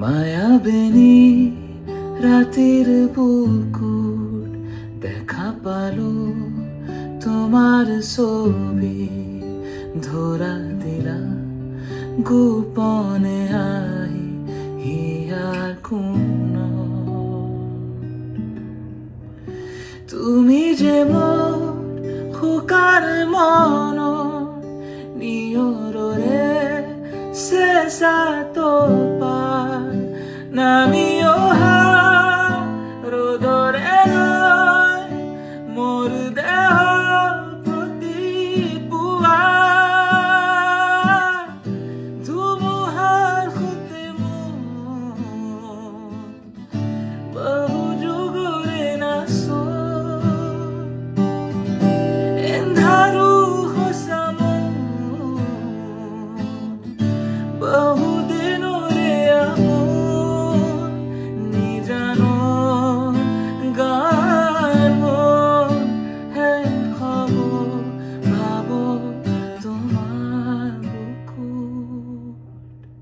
মায়াবেনি রাতের বুকুর দেখা পালো তোমার ছবি, ধরা দিলা গোপনে আই হিয়ার কোন। তুমি যে মোর খোকার মন নিয়রে শেষাত Oh